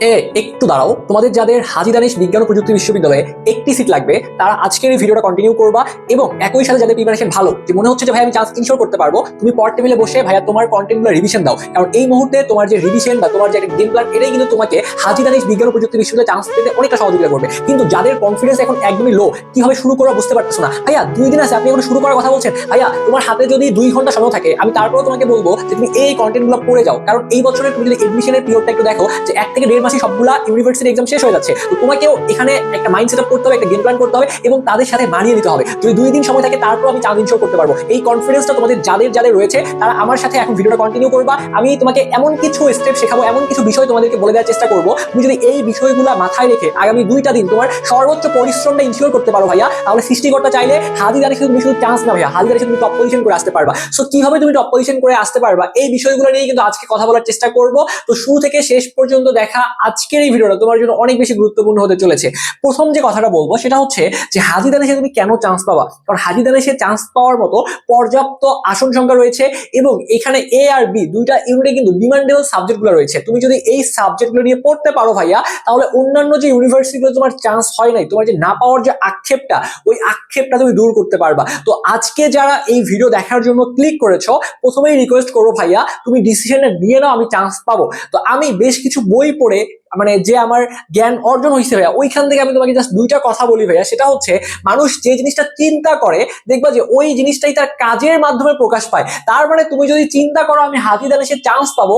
এ, একটু দাঁড়াও। তোমাদের যাদের হাজি দানিশ বিজ্ঞান ও প্রযুক্তি বিশ্ববিদ্যালয়ে একটি সিট লাগবে, তারা আজকের এই ভিডিওটা কন্টিনিউ করবা এবং একই সাথে যাদের প্রিপারেশন ভালো, যে মনে হচ্ছে যে, ভাই, আমি চান্স ইনশোর করতে পারব, তুমি পর টেবিলে বসে, ভাইয়া, তোমার কন্টেন্টগুলো রিভিশন দাও। কারণ এই মুহূর্তে তোমার যে রিভিশন বা তোমার যে একটা গেম প্ল্যান এটাই কিন্তু তোমাকে হাজি দানিশ বিজ্ঞান ও প্রযুক্তি বিশ্ববিদ্যালয়ে চান্স পেতে অনেকটা সহযোগিতা করবে। কিন্তু যাদের কনফিডেন্স এখন একদমই লো কীভাবে শুরু করা বুঝতে পারতেছো না। ভাইয়া, দুই দিন আছে, আপনি এখন শুরু করার কথা বলছেন? ভাইয়া, তোমার হাতে যদি দুই ঘণ্টা সময় থাকে, আমি তারপরেও তোমাকে বলব যে, তুমি এই কন্টেন্টগুলো পড়ে যাও। কারণ এই বছরের তুমি যদি এডমিশনের পিরিয়ডটা একটু দেখো, যে এক থেকে দেড় মাসে সবগুলা ইউনিভার্সিটি এক্সাম শেষ হয়ে যাচ্ছে। তোমাকেও এখানে একটা মাইন্ড সেট করতে হবে, একটা গেম প্ল্যান করতে হবে এবং তাদের সাথে মানিয়ে নিতে হবে। যদি দুই দিন সময় থাকে, তারপর আমি চাঁদ শো করতে পারব। এই কনফিডেন্সটা তোমাদের যাদের যাদের রয়েছে, তারা আমার সাথে এখন ভিডিওটা কন্টিনিউ করবা। আমি তোমাকে এমন কিছু স্টেপ শেখাবো, এমন কিছু বিষয় তোমাদেরকে বলে দেওয়ার চেষ্টা করব। তুমি যদি এই বিষয়গুলো মাথায় রেখে আগামী দুইটা দিন তোমার সর্বোচ্চ পরিশ্রমটা ইনশিওর করতে পারো ভাইয়া, তাহলে সৃষ্টিকর্তা চাইলে হাজি দাঁড়িয়ে তুমি শুধু চান্স না ভাইয়া দাঁড়িয়ে তুমি টপ পজিশন করে আসতে পারবা। সো কীভাবে তুমি টপ পজিশন করে আসতে পারবা, এই বিষয়গুলো নিয়ে কিন্তু আজকে কথা বলার চেষ্টা করব। তো শুরু থেকে শেষ পর্যন্ত দেখা আজকের এই ভিডিওটা তোমার জন্য অনেক বেশি গুরুত্বপূর্ণ হতে চলেছে। প্রথম যে কথাটা বলব সেটা হচ্ছে যে হাজি দানেশে তুমি কেন চান্স পাবা? কারণ হাজি দানেশে চান্স পাওয়ার মতো পর্যাপ্ত আসন সংখ্যা রয়েছে এবং এখানে এ আর বি দুইটা ইউনিটে কিন্তু ডিমান্ডেবল সাবজেক্টগুলো রয়েছে। তুমি যদি এই সাবজেক্টগুলো নিয়ে পড়তে পারো ভাইয়া, তাহলে অন্যান্য যে ইউনিভার্সিটিগুলো তোমার চান্স হয় নাই, তোমার যে না পাওয়ার যে আক্ষেপটা, ওই আক্ষেপটা তুমি দূর করতে পারবা। তো আজকে যারা এই ভিডিও দেখার জন্য ক্লিক করেছ, প্রথমেই রিকোয়েস্ট করব ভাইয়া, তুমি ডিসিশনটা নিয়ে নাও, আমি চান্স পাবো। তো আমি বেশ কিছু বই পড়ে মানে যে আমার জ্ঞান অর্জন হয়েছে ভাইয়া, ওইখান থেকে আমি তোমাকে জাস্ট দুইটা কথা বলি ভাইয়া। সেটা হচ্ছে, মানুষ যে জিনিসটা চিন্তা করে, দেখবা যে ওই জিনিসটাই তার কাজের মাধ্যমে প্রকাশ পায়। তার মানে তুমি যদি চিন্তা করো, আমি হাতি দানে সে চান্স পাবো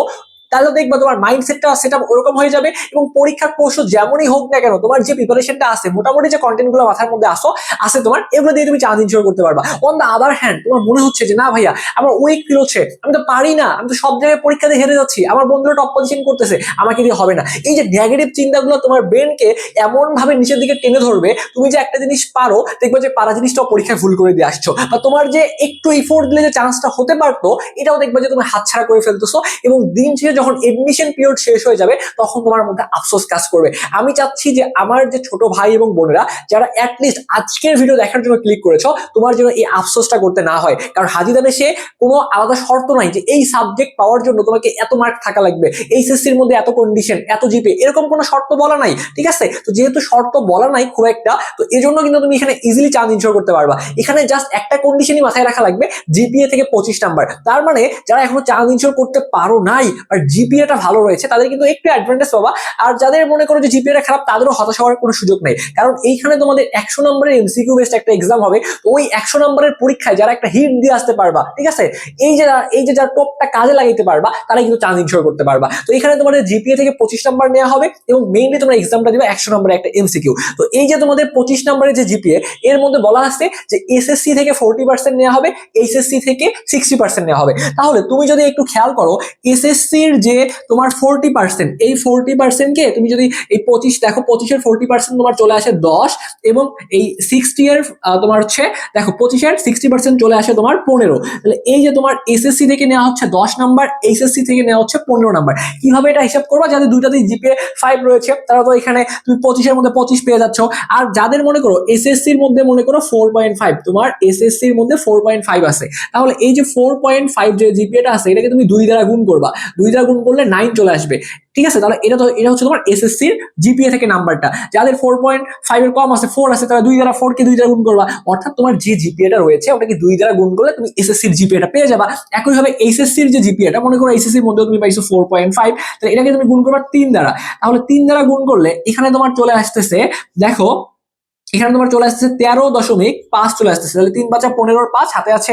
তাহলে দেখবা তোমার মাইন্ডসেটটা সেটা ওরকম হয়ে যাবে এবং পরীক্ষার প্রশ্ন যেমনই হোক না কেন, তোমার যে প্রিপারেশনটা আছে, মোটামুটি যে কন্টেন্টগুলো মাথার মধ্যে আসো আছে তোমার, এগুলো দিয়ে তুমি চান্স ইনশোর করতে পারবা। অন দ্য আদার হ্যান্ড তোমার মনে হচ্ছে যে, না ভাইয়া, আমার উইক ফিল হচ্ছে, আমি তো পারি না, আমি তো সব জায়গায় পরীক্ষাতে হেরে যাচ্ছি, আমার বন্ধুরা টপ পজিশন করতেছে, আমাকে দিয়ে হবে না। এই যে নেগেটিভ চিন্তাগুলো তোমার ব্রেনকে এমন ভাবে নিচের দিকে টেনে ধরবে, তুমি যে একটা জিনিস পারো, দেখবে যে পারা জিনিসটাও পরীক্ষায় ভুল করে দিয়ে আসছো। বা তোমার যে একটু ইফোর্ট দিলে যে চান্সটা হতে পারতো, এটাও দেখবে যে তুমি হাতছাড়া করে ফেলতেছো এবং দিন শেষে যখন এডমিশন পিরিয়ড শেষ হয়ে যাবে, তখন তোমার মধ্যে আফসোস কাজ করবে। আমি চাচ্ছি যে আমার যে ছোট ভাই এবং বোনেরা, যারা অ্যাটলিস্ট আজকের ভিডিও দেখার জন্য ক্লিক করেছ, তোমার জন্য এই আফসোসটা করতে না হয়। কারণ হাজিদানে সে কোনো আলাদা শর্ত নাই যে এই সাবজেক্ট পাওয়ার জন্য তোমাকে এত মার্ক থাকা লাগবে এইচএসসির মধ্যে এত কন্ডিশন এত জিপে এরকম কোনো শর্ত বলা নাই, ঠিক আছে? তো যেহেতু শর্ত বলা নাই খুব একটা, তো এই জন্য কিন্তু তুমি এখানে ইজিলি চান্স ইনশোর করতে পারবা। এখানে জাস্ট একটা কন্ডিশনই মাথায় রাখা লাগবে জিপিএ থেকে পঁচিশ নাম্বার তার মানে যারা এখনও চান্স ইনশোর করতে পারো নাই আর জিপিএটা ভালো রয়েছে, তাদের কিন্তু একটু অ্যাডভান্টেজ পাবা। আর যাদের মনে করো যে জিপিএটা খারাপ, তাদেরও হতাশ হওয়ার কোনো সুযোগ নেই। কারণ এইখানে তোমাদের একশো নম্বরের এমসিকিউ বেস্ট একটা এক্সাম হবে ওই একশো নম্বরের পরীক্ষায় যারা একটা হিট দিয়ে আসতে পারবা, ঠিক আছে? এই যে এই যে যারা টপটা কাজে লাগাইতে পারবা তারা কিন্তু চান্স ইনশোর করতে পারবা। তো এখানে তোমাদের জিপিএ থেকে পঁচিশ নাম্বার নেওয়া হবে এবং মেইনলি তোমরা এক্সামটা দিবে একশো নম্বরের একটা এমসিকিউ তো এই যে তোমাদের পঁচিশ নম্বরের যে জিপিএ এর মধ্যে বলা আছে যে এসএসসি থেকে ফোরটি পার্সেন্ট নেওয়া হবে এইচএসসি থেকে সিক্সটি পার্সেন্ট নেওয়া হবে। তাহলে তুমি যদি একটু খেয়াল করো এসএসসির যে তোমার ফোরটি পার্সেন্ট এই ফোরটি পার্সেন্টকে তুমি যদি এই পঁচিশ, দেখো পঁচিশের ফোরটি পার্সেন্ট তোমার চলে আসে দশ এবং এই সিক্সটি এর তোমার হচ্ছে, দেখো পঁচিশের সিক্সটি পার্সেন্ট চলে আসে তোমার পনেরো। তাহলে এই যে তোমার এসএসসি থেকে নেওয়া হচ্ছে দশ নাম্বার এইচএসসি থেকে নেওয়া হচ্ছে পনেরো নাম্বার কীভাবে এটা হিসাব করবা? যাদের দুইটাতেই জিপিএ ফাইভ রয়েছে, তারা তো এখানে তুমি পঁচিশের মধ্যে পঁচিশ পেয়ে যাচ্ছ। আর যাদের মনে করো এসএসসির মধ্যে মনে করো ফোর পয়েন্ট ফাইভ তোমার এসএসসির মধ্যে ফোর পয়েন্ট ফাইভ আছে। তাহলে এই যে ফোর পয়েন্ট ফাইভ যে জিপিএটা আছে, এটাকে তুমি দুই দ্বারা গুণ করবা। দুই দ্বারা গুণ করলে নাইন চলে আসবে। ঠিক আছে? তাহলে এটা তো, এটা হচ্ছে তোমার এসএসসির জিপিএ থেকে নাম্বারটা যাদের ফোর পয়েন্ট ফাইভ এর কম আছে ফোর আছে, তারা দুই দ্বারা ফোর কে দুই দ্বারা গুণ করবা। অর্থাৎ তোমার যে জিপিএটা রয়েছে, ওটাকে দুই দ্বারা গুণ করলে তুমি এসএসসির জিপিএটা পেয়ে যাবা। একইভাবে এইচএসসির যে জিপিএটা মনে করো এইচএসসির মধ্যে তুমি পাইছো ফোর পয়েন্ট ফাইভ তাহলে এটাকে তুমি গুণ করবা তিন দ্বারা। তাহলে তিন দ্বারা গুণ করলে এখানে তোমার চলে আসতেছে, দেখো এখানে তোমার চলে আসতেছে তেরো দশমিক পাঁচ, চলে আসতেছে। তাহলে তিন পাঁচা পনেরোর পাঁচ, হাতে আছে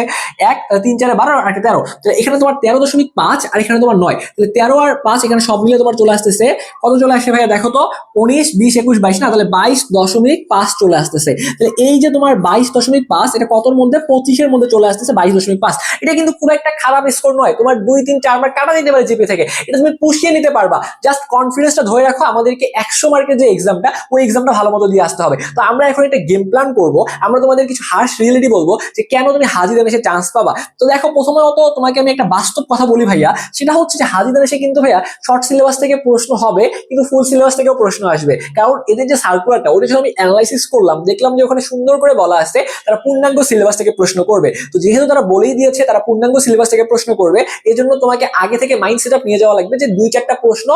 এক তিন চারে বারো, আর তেরো। তাহলে এখানে তোমার তেরো দশমিক পাঁচ, আর এখানে তোমার নয়। তাহলে তেরো আর পাঁচ এখানে সব মিলিয়ে তোমার চলে আসতেছে। কত চলে আসে ভাইয়া? দেখো তো, উনিশ, বিশ, একুশ, বাইশ, না? তাহলে বাইশ দশমিক পাঁচ চলে আসতেছে। তাহলে এই যে তোমার বাইশ দশমিক পাঁচ, এটা কতর মধ্যে? পঁচিশের মধ্যে চলে আসতেছে বাইশ দশমিক পাঁচ। এটা কিন্তু খুব একটা খারাপ স্কোর নয়। তোমার দুই, তিন চার মার্ক কাটা দিতে পারে জিপি থেকে। এটা তুমি পুষিয়ে নিতে পারবা। জাস্ট কনফিডেন্সটা ধরে রাখো, আমাদেরকে একশো মার্কের যে এক্সামটা ওই এক্সামটা ভালো মতো দিয়ে আসতে হবে। তো আমরা এখন একটা গেম প্ল্যান করব, আমরা তোমাদের কিছু হার্শ রিয়েলিটি বলব যে কেন তুমি হাজির এসে চান্স পাবা। তো দেখো প্রথমত তোমাকে আমি একটা বাস্তব কথা বলি ভাইয়া, সেটা হচ্ছে যে হাজির এসে কিন্তু ভাইয়া শর্ট সিলেবাস থেকে প্রশ্ন হবে, কিন্তু ফুল সিলেবাস থেকেও প্রশ্ন আসবে। কারণ এদের যে সার্কুলারটা ওটা যখন আমি অ্যানালাইসিস করলাম, দেখলাম যে ওখানে সুন্দর করে বলা আছে, তারা পূর্ণাঙ্গ সিলেবাস থেকে প্রশ্ন করবে। তো যেহেতু তারা বলেই দিয়েছে, তারা পূর্ণাঙ্গ সিলেবাস থেকে প্রশ্ন করবে এই জন্য তোমাকে আগে থেকে মাইন্ড সেট নিয়ে যাওয়া লাগবে যে দুই চারটা প্রশ্ন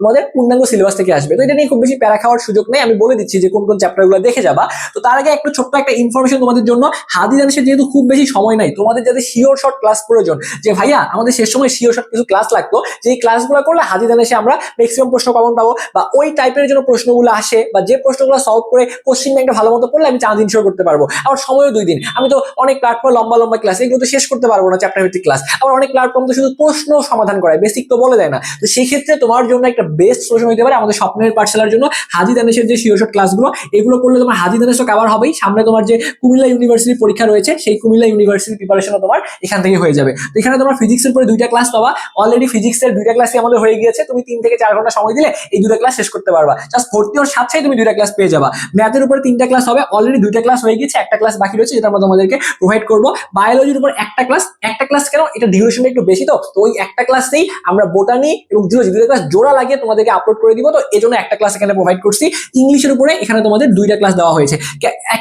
তোমাদের পূর্ণাঙ্গ সিলেবাস থেকে আসবে। তো এটা নিয়ে খুব বেশি প্যারা খাওয়ার সুযোগ নেই। আমি বলে দিচ্ছি যে কোন কোন চ্যাপ্টারগুলো দেখে যাবা। তো তার আগে একটু ছোট্ট একটা ইনফরমেশন তোমাদের জন্য। হাদি জানিসের যেহেতু খুব বেশি সময় নাই, তোমাদের যাদের শিওর শর্ট ক্লাস প্রয়োজন, যে ভাইয়া, আমাদের শেষ সময় শিওর শর্ট কিছু ক্লাস লাগতো, যে এই ক্লাসগুলো করলে হাদি জানিসে আমরা ম্যাক্সিমাম প্রশ্ন কমন পাবো বা ওই টাইপের জন্য প্রশ্নগুলো আসে বা যে প্রশ্নগুলো সলভ করে কোশ্চিন ব্যাংকটা ভালো মতো পড়লে আমি চাঁদ ইনশোর করতে পারব। আমার সময়ও দুই দিন। আমি তো অনেক প্ল্যাটফর্ম লম্বা লম্বা ক্লাস এগুলো তো শেষ করতে পারব না চ্যাপ্টার ভিত্তিক ক্লাস আবার অনেক প্ল্যাটফর্ম তো শুধু প্রশ্ন সমাধান করে বেসিক তো বলে দেয় না। তো সেই ক্ষেত্রে তোমার জন্য একটা বেস্ট সলিউশন হতে পারে আমাদের স্বপ্নের পাঠশালার জন্য। হাজি দানেশের যে শিওর ক্লাসগুলো এগুলো করলে তোমার হাজি দানেশ তো কভার হবেই। সামনে তোমার যে কুমিল্লা ইউনিভার্সিটির পরীক্ষা রয়েছে, সেই কুমিল্লা ইউনিভার্সিটির প্রিপারেশনও তোমার এখান থেকে হয়ে যাবে। তো এখানে তোমার ফিজিক্সের পরে দুইটা ক্লাস পাবা। অলরেডি ফিজিক্সের দুইটা ক্লাসই আমাদের হয়ে গিয়েছে। তুমি তিন থেকে চার ঘণ্টা সময় দিলে এই দুটো ক্লাস শেষ করতে পারবা। জাস্ট ভর্তি হওয়ার সাথে তুমি দুইটা ক্লাস পেয়ে যাবা। ম্যাথের উপরে তিনটা ক্লাস হবে। অলরেডি দুইটা ক্লাস হয়ে গেছে একটা ক্লাস বাকি রয়েছে, যেটা আমরা তোমাদেরকে প্রোভাইড করব। বায়োলজির উপর একটা ক্লাস একটা ক্লাস কেন? এটা ডিউরেশনটা একটু বেশি তো। তো ওই একটা ক্লাসেই আমরা বোটানি এবং জুলজি দুটো ক্লাস জোড়া লাগিয়ে তোমাদেরকে আপলোড করে দিব। তো এই জন্য একটা ক্লাস এখানে প্রোভাইড করছি। ইংলিশের উপরে এখানে তোমাদের দুইটা ক্লাস দেওয়া হয়েছে।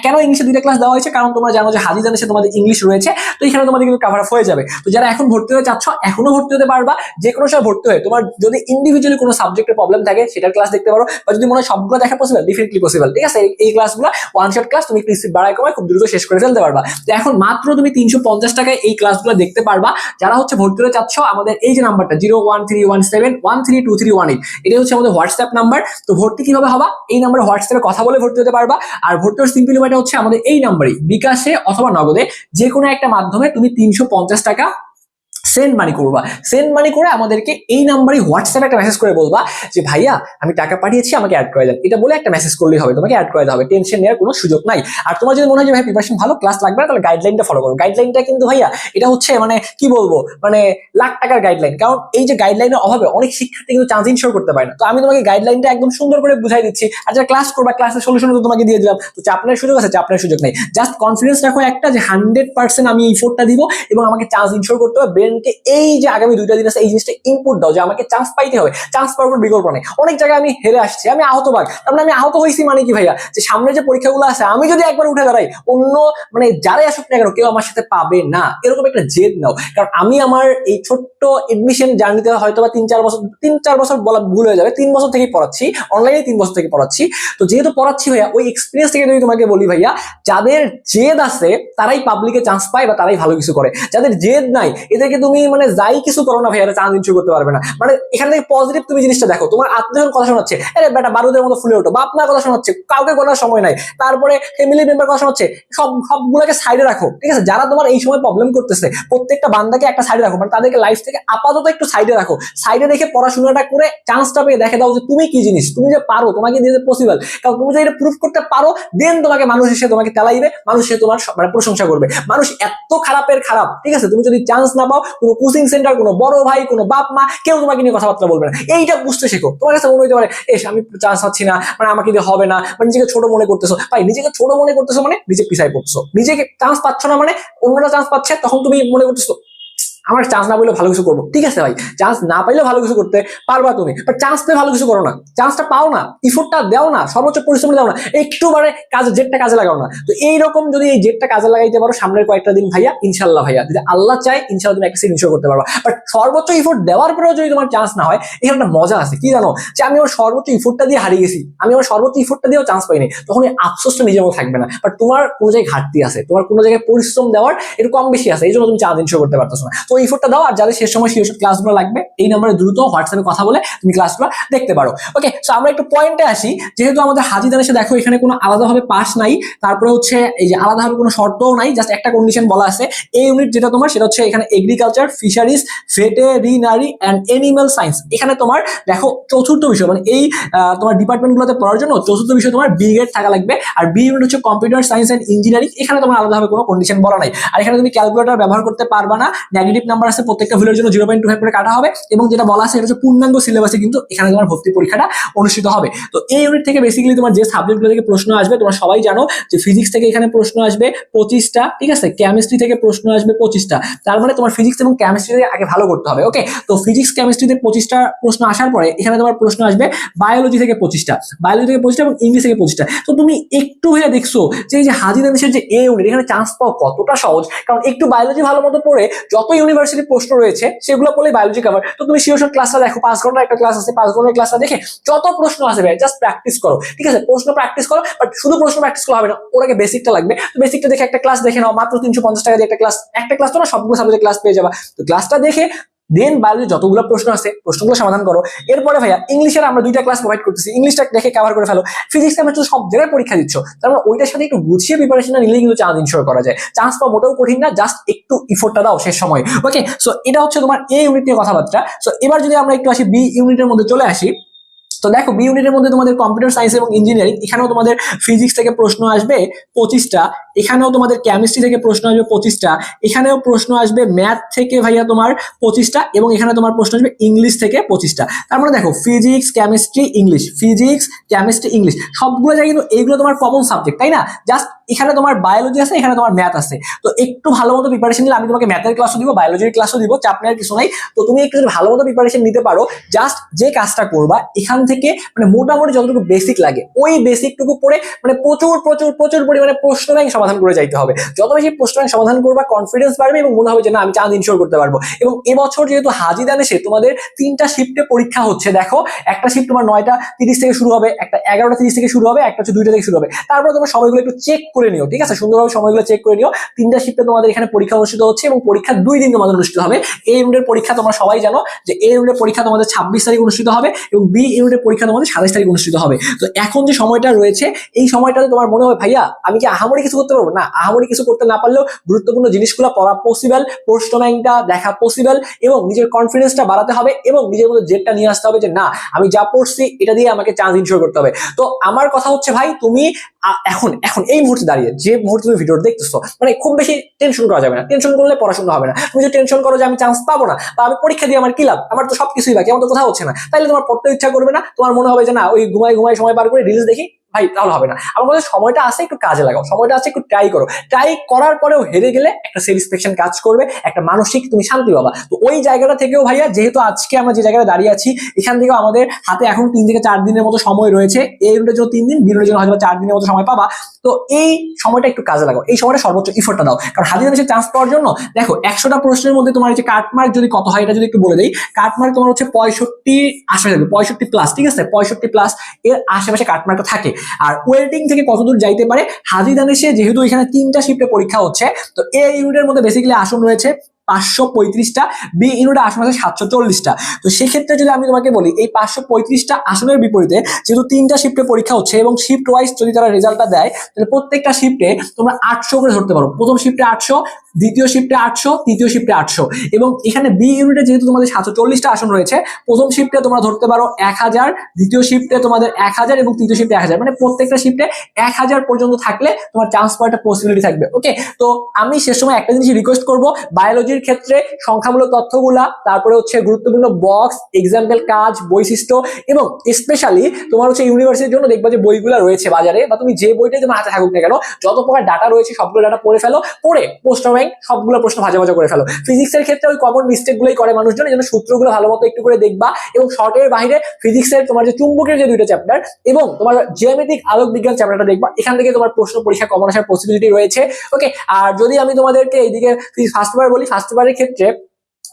কেন ইংলিশে দুইটা ক্লাস দেওয়া হয়েছে? কারণ তোমরা জানো যে হাজি জানিসে তোমাদের ইংলিশ রয়েছে। তো এখানে তোমাদের কিন্তু কাভার আপ হয়ে যাবে। তো যারা এখন ভর্তি হতে চাচ্ছ, এখনও ভর্তি হতে পারবা। যে কোনো সময় ভর্তি হয়ে তোমার যদি ইন্ডিভিজুয়ালি কোনো সাবজেক্টের প্রবলেম থাকে, সেটার ক্লাস দেখতে পারো। বা যদি মনে হয় সবগুলো দেখা পসিবল ডিফারেন্টলি পসিবল ঠিক আছে? এই- ক্লাসগুলো ওয়ান শট ক্লাস তুমি রিসিভ বাড়ায় কমায়, খুব দ্রুত শেষ করে ফেলতে পারবা। তো এখন মাত্র তুমি তিনশো পঞ্চাশ টাকায় এই ক্লাসগুলো দেখতে পারবা। যারা হচ্ছে ভর্তি হতে চাচ্ছ, আমাদের এই যে নাম্বারটা zero one three one seven one three two three one eight এটা হচ্ছে আমাদের হোয়াটসঅ্যাপ নাম্বার। তো ভর্তি কীভাবে হবা? এই নাম্বারে হোয়াটসঅ্যাপে কথা বলে ভর্তি হতে পারবা। আর ভর্তি হওয়ার সিম্পল উপায়টা হচ্ছে আমাদের এই নাম্বারে বিকাশে অথবা নগদে যে কোনো একটা মাধ্যমে তুমি তিনশো পঞ্চাশ টাকা সেন্ড মানি করবা। সেন্ড মানি করে আমাদেরকে এই নাম্বারে হোয়াটসঅ্যাপে একটা মেসেজ করে বলবা যে, ভাইয়া, আমি টাকা পাঠিয়েছি, আমাকে অ্যাড করে দেন। এটা বলে একটা মেসেজ করলেই হবে, তোমাকে অ্যাড করে দেওয়া হবে। টেনশন নেওয়ার কোনো সুযোগ নাই। আর তোমার যদি মনে হয় যে, ভাই প্রিপারেশন ভালো ক্লাস লাগবে না, তাহলে গাইডলাইনটা ফলো করো। গাইডলাইনটা কিন্তু, ভাইয়া, এটা হচ্ছে মানে কি বলব? মানে লাখ টাকার গাইডলাইন কারণ এই যে গাইডলাইনের অভাবে অনেক শিক্ষার্থী কিন্তু চান্স ইনশোর করতে পারে না। তো আমি তোমাকে গাইডলাইনটা একদম সুন্দর করে বুঝাই দিচ্ছি। আর যারা ক্লাস করবা ক্লাসের সলিউশন তো তোমাকে দিয়ে দিলাম। তো চাপনের সুযোগ আছে, চাপনের সুযোগ নেই। জাস্ট কনফিডেন্স রাখো একটা যে হান্ড্রেড পার্সেন্ট আমি এই ফোরটা দিব এবং আমাকে চান্স ইনশোর করতে হবে। ব্রেনকে এই যে আগামী দুইটা দিন আছে, এই জিনিসটা ইনপুট দাও যে আমাকে চান্স পাইতে হবে। চান্স পাওয়ার বিকল্প নেই। অনেক জায়গায় আমি হেরে আসছি, আমি আহত ভাগ তার মানে আমি আহত হয়েছি মানে কি ভাইয়া? যে সামনে যে পরীক্ষাগুলো আছে, আমি যদি একবার উঠে দাঁড়াই, অন্য মানে যারাই আসুক না কেন, কেউ আমার সাথে পাবে না। এরকম একটা জেদ নাও। কারণ আমি আমার এই ছোট্ট এডমিশন জার্নিতে হয়তো বা তিন, চার বছর, তিন, চার বছর বলা ভুল হয়ে যাবে। তিন বছর থেকেই পড়াচ্ছি অনলাইনে তিন বছর থেকে পড়াচ্ছি। তো যেহেতু পড়াচ্ছি ভাইয়া, ওই এক্সপিরিয়েন্স থেকে যদি তোমাকে বলি ভাইয়া, যাদের জেদ আছে, তারাই পাবলিকে চান্স পায় বা তারাই ভালো কিছু করে। যাদের জেদ নাই, এদেরকে তুমি মানে যাই কিছু করো না ভাইয়া চান্স ইনশু করতে পারবে না। মানে এখান থেকে পজিটিভ তুমি জিনিসটা দেখো, তোমার আত্মীয় কথা শোনাচ্ছে, আরে বেটা বারুদের মতো ফুলে ওঠো। বাপ মার কথা শোনাচ্ছে, কাউকে বলার সময় নাই। তারপরে ফ্যামিলি মেম্বার কথা শোনাচ্ছে, সব, সবগুলোকে সাইডে রাখো, ঠিক আছে? যারা তোমার এই সময় প্রবলেম করতেছে, প্রত্যেকটা বান্দাকে একটা সাইডে রাখো মানে তাদেরকে লাইফ থেকে আপাতত একটু সাইডে রাখো। সাইডে রেখে পড়াশোনাটা করে চান্সটা পেয়ে দেখে দাও যে তুমি কি জিনিস, তুমি যে পারো, তোমাকে দিয়ে পসিবল কারণ তুমি যদি এটা প্রুফ করতে পারো দেন তোমাকে মানুষ এসে তোমাকে তেলাইবে, মানুষ এসে তোমার মানে প্রশংসা করবে। মানুষ এত খারাপের খারাপ, ঠিক আছে? তুমি যদি চান্স না পাও কোনো কোচিং সেন্টার কোনো বড় ভাই, কোনো বাপ মা, কেউ তোমাকে নিয়ে কথাবার্তা বলবে না। এইটা বুঝতে শেখো। তোমার কাছে মনে হতে পারে, এস, আমি চান্স পাচ্ছি না মানে আমাকে দিয়ে হবে না মানে নিজেকে ছোট মনে করতেছো। ভাই, নিজেকে ছোট মনে করতেছো মানে নিজে পিছাই পড়ছো নিজেকে চান্স পাচ্ছ না মানে অন্যরা চান্স পাচ্ছে, তখন তুমি মনে করতেছো আমার চান্স না পেলে ভালো কিছু করব। ঠিক আছে ভাই চান্স না পাইলে ভালো কিছু করতে পারবা তুমি বাট চান্স পেয়ে ভালো কিছু করো না। চান্সটা পাও না ইফোর্টটা দাও না, সর্বোচ্চ পরিশ্রম দাও না, একটু মানে কাজে জেটটা কাজে লাগাও না। তো এইরকম যদি এই জেটটা কাজে লাগাইতে পারো সামনের কয়েকটা দিন ভাইয়া ইনশাল্লাহ ভাইয়া, যদি আল্লাহ চায় ইনশাল্লাহ তুমি একটা ইনশোর করতে পারবা। বাট সর্বোচ্চ ইফোর্ট দেওয়ার পরেও যদি তোমার চান্স না হয়, এখানে একটা মজা আছে, কি জানো? যে আমি আমার সর্বোচ্চ ইফোর্টটা দিয়ে হারিয়ে গেছি, আমি আমার সর্বোচ্চ ইফোর্টটা দিয়েও চান্স পাইনি, তখন এই আফসোসটা নিজের মতো থাকবে না। বাট তোমার কোনো জায়গায় ঘাটতি আছে, তোমার কোনো জায়গায় পরিশ্রম দেওয়ার একটু কম বেশি আছে এই জন্য তুমি চান্স ইনশোর করতে পারতেছো না। তো ইফোর্টটা দাও, আর যাদের শেষ সময় সেই ক্লাসগুলো লাগবে, এই নাম্বারে দ্রুত হোয়াটসঅ্যাপে কথা বলে তুমি ক্লাসগুলো দেখতে পারো। ওকে সো আমরা একটু পয়েন্টে আসি। যেহেতু আমাদের হাজি দানেশে দেখো এখানে কোনো আলাদাভাবে পাস নাই, তারপরে হচ্ছে এই যে আলাদাভাবে কোনো শর্তও নাই জাস্ট একটা কন্ডিশন বলা আছে। এই ইউনিট যেটা তোমার, সেটা হচ্ছে এখানে agriculture fisheries veterinary and animal science এখানে তোমার দেখো চতুর্থ বিষয় মানে এই তোমার ডিপার্টমেন্টগুলোতে পড়ার জন্য চতুর্থ বিষয় তোমার বি গ্রেড থাকা লাগবে, আর বি ইউনিট হচ্ছে কম্পিউটার সায়েন্স অ্যান্ড ইঞ্জিনিয়ারিং এখানে তোমার আলাদাভাবে কোনো কন্ডিশন বলা নাই। আর এখানে তুমি ক্যালকুলেটর ব্যবহার করতে পারবা না নেগেটিভ নাম্বার আছে, প্রত্যেকটা ভুলের জন্য জিরো পয়েন্ট টু ফাইভ করে কাটা হবে এবং যেটা বলা আছে, এটা হচ্ছে পূর্ণাঙ্গ সিলেবাসে কিন্তু এখানে তোমার ভর্তি পরীক্ষাটা অনুষ্ঠিত হবে। তো এই ইউনিট থেকে বেসিক্যালি তোমার যে সাবজেক্টগুলো থেকে প্রশ্ন আসবে, তোমরা সবাই জানো যে ফিজিক্স থেকে এখানে প্রশ্ন আসবে পঁচিশটা, ঠিক আছে? কেমিস্ট্রি থেকে প্রশ্ন আসবে পঁচিশটা। তার মানে তোমার ফিজিক্স এবং কেমিস্ট্রি আগে ভালো করতে হবে ওকে তো ফিজিক্স কেমিস্ট্রিতে পঁচিশটা প্রশ্ন আসার পরে এখানে তোমার প্রশ্ন আসবে বায়োলজি থেকে পঁচিশটা বায়োলজি থেকে পঁচিশটা এবং ইংলিশ থেকে পঁচিশটা। তো তুমি একটু হয়ে দেখছ যে এই যে হাজি দানিশের যে এ ইউনিট এখানে চান্স পাওয়া কতটা সহজ? কারণ একটু বায়োলজি ভালো মতো পড়ে যত ইউনিট ইউনিভার্সিটি প্রশ্ন রয়েছে, সেগুলো পড়লে বায়োলজি কভার তো তুমি সিওশন ক্লাসটা দেখো, পাঁচ ঘণ্টা একটা ক্লাস আছে, পাঁচ ঘণ্টার ক্লাসটা দেখে যত প্রশ্ন আসবে জাস্ট প্র্যাকটিস করো, ঠিক আছে? প্রশ্ন প্র্যাকটিস করো বাট শুধু প্রশ্ন প্র্যাকটিস করা হবে না ওটাকে বেসিকটা লাগবে। বেসিকটা দেখে একটা ক্লাস দেখে নাও, মাত্র তিনশো পঞ্চাশ টাকা দিয়ে একটা ক্লাস একটা ক্লাস তো না, সবগুলো সাবজেক্ট ক্লাস পেয়ে যাবা। তো ক্লাসটা দেখে দেন বায়োলজি যতগুলো প্রশ্ন আছে, প্রশ্নগুলো সমাধান করো। এরপরে ভাইয়া ইংলিশের আমরা দুইটা ক্লাস প্রোভাইড করতেছি। ইংলিশটা দেখে কভার করে ফেলো। ফিজিক্স আমরা সব জায়গায় পরীক্ষা দিচ্ছ। তারপর ওইটার সাথে একটু গুছিয়ে প্রিপারেশন নিলে কিন্তু চান্স ইনশোর করা যায়। চান্স পাওয়া মোটেও কঠিন না জাস্ট একটু ইফোর্টটা দাও শেষ সময়। ওকে সো এটা হচ্ছে তোমার এ ইউনিট নিয়ে কথাবার্তা। সো এবার যদি আমরা একটু আসি বি ইউনিটের মধ্যে চলে আসি। তো দেখো বি ইউনিটের মধ্যে তোমাদের কম্পিউটার সায়েন্স এবং ইঞ্জিনিয়ারিং এখানেও তোমাদের ফিজিক্স থেকে প্রশ্ন আসবে পঁচিশটা, এখানেও তোমাদের কেমিস্ট্রি থেকে প্রশ্ন আসবে পঁচিশটা, এখানেও প্রশ্ন আসবে ম্যাথ থেকে ভাইয়া তোমার পঁচিশটা এবং এখানে তোমার প্রশ্ন আসবে ইংলিশ থেকে পঁচিশটা। তার মানে দেখো physics chemistry English physics chemistry English সবগুলো জায়গায় কিন্তু এইগুলো তোমার কমন সাবজেক্ট তাই না? জাস্ট এখানে তোমার বায়োলজি আছে, এখানে তোমার ম্যাথ আছে। তো একটু ভালো মতো প্রিপারেশন নিলে আমি তোমাকে ম্যাথের ক্লাসও দিব বায়োলজির ক্লাসও দিব, চাপ নেওয়ার কিছু নাই। তো তুমি একটু ভালো মতো প্রিপারেশন নিতে পারো জাস্ট যে কাজটা করবা, এখান থেকে মানে মোটামুটি যতটুকু বেসিক লাগে, ওই বেসিকটুকু পড়ে মানে প্রচুর প্রচুর প্রচুর পরিমাণে প্রশ্ন ব্যাংক সমাধান করে যাইতে হবে। যত বেশি প্রশ্ন ব্যাংক সমাধান করবা কনফিডেন্স বাড়বে এবং মনে হবে যে না, আমি চাঁদ ইনশোর করতে পারব। এবং এবছর যেহেতু হাজিদান এসে তোমাদের তিনটা শিফটে পরীক্ষা হচ্ছে, দেখো। একটা শিফট তোমার নয়টা তিরিশ থেকে শুরু হবে, একটা এগারোটা তিরিশ থেকে শুরু হবে, একটা হচ্ছে দুইটা থেকে শুরু হবে। তারপর তোমার সময়গুলো একটু চেক করে নিও, ঠিক আছে? সুন্দরভাবে সময়গুলো চেক করে নিও। তিনটা শিফটে তোমাদের এখানে পরীক্ষা অনুষ্ঠিত হচ্ছে এবং পরীক্ষা দুই দিন তোমাদের অনুষ্ঠিত হবে। এই ইউনিটের পরীক্ষা তোমরা সবাই জানো যে এই ইউনিটের পরীক্ষা তোমাদের ছাব্বিশ তারিখ অনুষ্ঠিত হবে এবং বি ইউনিটের পরীক্ষা তোমাদের সাতাশ তারিখ অনুষ্ঠিত হবে। তো এখন যে সময়টা রয়েছে, এই সময়টাতে তোমার মনে হয় ভাইয়া, আমি কি আহামরি কিছু করতে পারব? না, আহামরি কিছু করতে না পারলেও গুরুত্বপূর্ণ জিনিসগুলো পড়া পসিবল প্রশ্ন ব্যাংকটা দেখা পসিবল এবং নিজের কনফিডেন্সটা বাড়াতে হবে এবং নিজের মধ্যে জেটটা নিয়ে আসতে হবে যে, না, আমি যা পড়ছি এটা দিয়ে আমাকে চান্স ইনশোর করতে হবে। তো আমার কথা হচ্ছে, ভাই, তুমি এখন এখন এই মুহূর্তে দাঁড়িয়ে যে মুহূর্তে তুমি ভিডিওটা দেখতেছো মানে খুব বেশি টেনশন করা যাবে না। টেনশন করলে পড়াশোনা হবে না। তুমি যদি টেনশন করো যে আমি চান্স পাবো না বা আমি পরীক্ষা দিয়ে আমার কি লাভ? আমার তো সবকিছুই বাকি, আমার তো কোথাও হচ্ছে না। তাহলে তোমার পড়তে ইচ্ছা করবে না। তোমার মনে হবে যে না, ওই ঘুমায় ঘুমায় সময় পার করে রিলস দেখি ভাই, তাহলে হবে না। আমার হয় সময়টা আছে একটু কাজে লাগাও। সময়টা আছে একটু ট্রাই করো। ট্রাই করার পরেও হেরে গেলে একটা স্যাটিসফ্যাকশন কাজ করবে, একটা মানসিক তুমি শান্তি পাবা। তো ওই জায়গাটা থেকেও ভাইয়া, যেহেতু আজকে আমরা যে জায়গায় দাঁড়িয়ে আছি, এখান থেকেও আমাদের হাতে এখন তিন থেকে চার দিনের মতো সময় রয়েছে। এই ইউনিটের জন্য তিন দিন, বিরোধের জন্য হয়তো চার দিনের মতো সময় পাবা। তো এই সময়টা একটু কাজে লাগাও। এই সময়টা সর্বোচ্চ ইফোর্টটা দাও। কারণ হাতে দেশে চান্স পাওয়ার জন্য, দেখো, একশোটা প্রশ্নের মধ্যে তোমার যে কাটমার্ক যদি কত হয়, এটা যদি একটু বলে দিই কাটমার্ক তোমার হচ্ছে পঁয়ষট্টি আশপাশে পঁয়ষট্টি প্লাস ঠিক আছে? পঁয়ষট্টি প্লাস এর আশেপাশে কাটমার্কটা থাকে। আর ওয়েল্ডিং থেকে কত দূর যাইতে পারে? হাজিদানেশে যেহেতু এখানে তিনটা শিফটে পরীক্ষা হচ্ছে, তো এই ইউনিটের মধ্যে বেসিক্যালি আসন রয়েছে পাঁচশো পঁয়ত্রিশটা বি ইউনিটে আসন আছে সাতশো চল্লিশটা। তো সেক্ষেত্রে যদি আমি তোমাকে বলি, এই পাঁচশো পঁয়ত্রিশটা আসনের বিপরীতে যেহেতু তিনটা শিফটে পরীক্ষা হচ্ছে এবং শিফট ওয়াইজ যদি তারা রেজাল্টটা দেয়, তাহলে প্রত্যেকটা শিফটে তোমরা আটশো করে ধরতে পারো। প্রথম শিফটে আটশো, দ্বিতীয় শিফটে আটশো, তৃতীয় শিফটে আটশো। এবং এখানে বি ইউনিটে যেহেতু তোমাদের সাতশো চল্লিশটা আসন রয়েছে, প্রথম শিফটে তোমরা ধরতে পারো এক হাজার, দ্বিতীয় শিফটে তোমাদের এক হাজার এবং তৃতীয় শিফটে এক হাজার। মানে প্রত্যেকটা শিফটে এক হাজার পর্যন্ত থাকলে তোমার চান্স পাওয়ার একটা পসিবিলিটি থাকবে। ওকে তো আমি সে সময় একটা জিনিস রিকোয়েস্ট করব বায়োলজির ক্ষেত্রে সংখ্যামূলক তথ্যগুলা, তারপরে হচ্ছে গুরুত্বপূর্ণ বক্স এক্সাম্পল কাজ, বৈশিষ্ট্য এবং স্পেশালি তোমার হচ্ছে ইউনিভার্সিটির জন্য দেখবা যে বইগুলো রয়েছে বাজারে বা তুমি যে বইটাই তোমার হাতে থাকুক না কেন, যত প্রকার ডাটা রয়েছে সবগুলো ডাটা পড়ে ফেলো, পড়ে পোস্ট ব্যাংক সবগুলো প্রশ্ন ভাজা ভাজা করে ফেলো। ফিজিক্সের ক্ষেত্রে ওই কমন মিস্টেক গুলোই করে মানুষজন, এই জন্য সূত্রগুলো ভালো মতো একটু করে দেখবা এবং শর্টের বাইরে ফিজিক্সের তোমার যে চুম্বকের যে দুইটা চ্যাপ্টার এবং তোমার জিওমেট্রিক আলোক বিজ্ঞান চ্যাপ্টারটা দেখবা, এখান থেকে তোমার প্রশ্ন পরীক্ষা কমন আসার পসিবিলিটি রয়েছে। ওকে আর যদি আমি তোমাদেরকে এইদিকে ফার্স্ট বার বলি ফার্স্ট বারের ক্ষেত্রে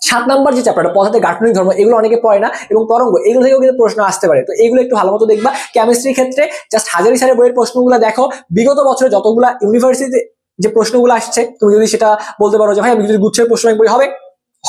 সাত নম্বর যে চ্যাপ্টারটা পদার্থে গাঠনিক ধর্ম, এগুলো অনেকে পড়ে না, এবং তরঙ্গ, এগুলো থেকেও কিন্তু প্রশ্ন আসতে পারে। তো এগুলো একটু ভালো মতো দেখবা। কেমিস্ট্রির ক্ষেত্রে জাস্ট হাজারি সারের বইয়ের প্রশ্নগুলো দেখো। বিগত বছরে যতগুলা ইউনিভার্সিটিতে যে প্রশ্নগুলো আসছে, তুমি যদি সেটা বলতে পারো যে, ভাই, আমি যদি গুচ্ছের প্রশ্ন বই হবে?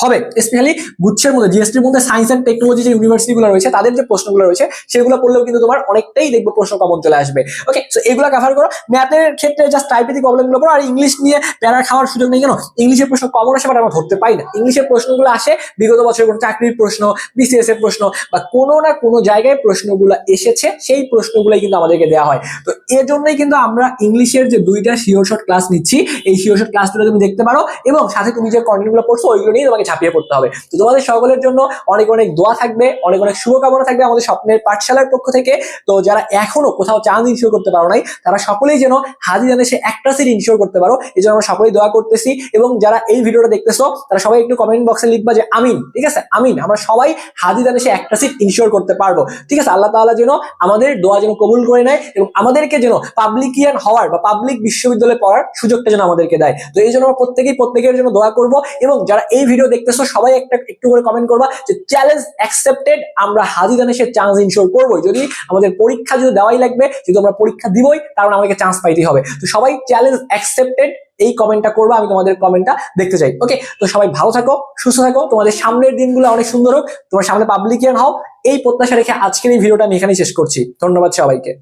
হবে। স্পেশালি গুচ্ছের মধ্যে জিএসটির মধ্যে সায়েন্স অ্যান্ড টেকনোলজি যে ইউনিভার্সিটিগুলো রয়েছে, তাদের যে প্রশ্নগুলো রয়েছে, সেগুলো পড়লেও কিন্তু তোমার অনেকটাই দেখবে প্রশ্ন কমন চলে আসবে। ওকে সো এগুলো কভার করো। ম্যাথের ক্ষেত্রে জাস্ট টাইপের প্রবলেমগুলো পড়ো, আর ইংলিশ নিয়ে প্যারা খাওয়ার সুযোগ নেই কেন? ইংলিশের প্রশ্ন কমন আসে বাট আমরা ধরতে পাই না। ইংলিশের প্রশ্নগুলো আসে, বিগত বছরের কোনো চাকরির প্রশ্ন বিসিএস এর প্রশ্ন, বা কোনো না কোনো জায়গায় প্রশ্নগুলো এসেছে, সেই প্রশ্নগুলোই কিন্তু আমাদেরকে দেওয়া হয়। তো এর জন্যই কিন্তু আমরা ইংলিশের যে দুইটা শিওর শর্ট ক্লাস নিচ্ছি, এই শিওর শর্ট ক্লাসগুলো তুমি দেখতে পারো, এবং সাথে তুমি যে কন্টেন্টগুলো পড়ছো, ওইগুলো নিয়ে তোমাকে ঝাঁপিয়ে পড়তে হবে। তো তোমাদের সকলের জন্য অনেক অনেক দোয়া থাকবে, অনেক অনেক শুভকামনা থাকবে আমাদের স্বপ্নের পাঠশালার পক্ষ থেকে। তো যারা এখনও কোথাও চাঁদ ইনশিওর করতে পারো নাই, তারা সকলেই যেন হাজি জানে সে একটা সিট ইনশিওর করতে পারো। এই জন্য আমরা সকলেই দোয়া করতেছি এবং যারা এই ভিডিওটা দেখতেছো, তারা সবাই একটু কমেন্ট বক্সে লিখবা যে, আমিন। ঠিক আছে? আমিন। আমরা সবাই হাজি জানে সে একটা সিট ইনশিওর করতে পারব। ঠিক আছে? আল্লাহ তাআলা যেন আমাদের দোয়া যেন কবুল করে নেয় এবং আমাদেরকে যেন পাবলিকিয়ান হওয়ার বা পাবলিক বিশ্ববিদ্যালয়ে পড়ার সুযোগটা যেন আমাদেরকে দেয়। তো এই জন্য আমরা প্রত্যেকেই প্রত্যেকের জন্য দোয়া করব এবং যারা এই ভিডিও দেখতেছো, সবাই একটা একটু করে কমেন্ট করবা যে চ্যালেঞ্জ অ্যাকসেপ্টেড আমরা হাজি দানেশের চান্স ইনশোর করবোই। যদি আমাদের পরীক্ষা যদি দেওয়াই লাগবে, যদি আমরা পরীক্ষা দিবই কারণ আমাদেরকে চান্স পাইতেই হবে। তো সবাই চ্যালেঞ্জ অ্যাকসেপ্টেড এই কমেন্টটা করবা, আমি তোমাদের কমেন্টটা দেখতে চাই। ওকে তো সবাই ভালো থাকো, সুস্থ থাকো। তোমাদের সামনের দিনগুলো অনেক সুন্দর হোক। তোমার সামনে পাবলিকিয়ান হও। এই প্রত্যাশা রেখে আজকের এই ভিডিওটা আমি এখানেই শেষ করছি। ধন্যবাদ সবাইকে।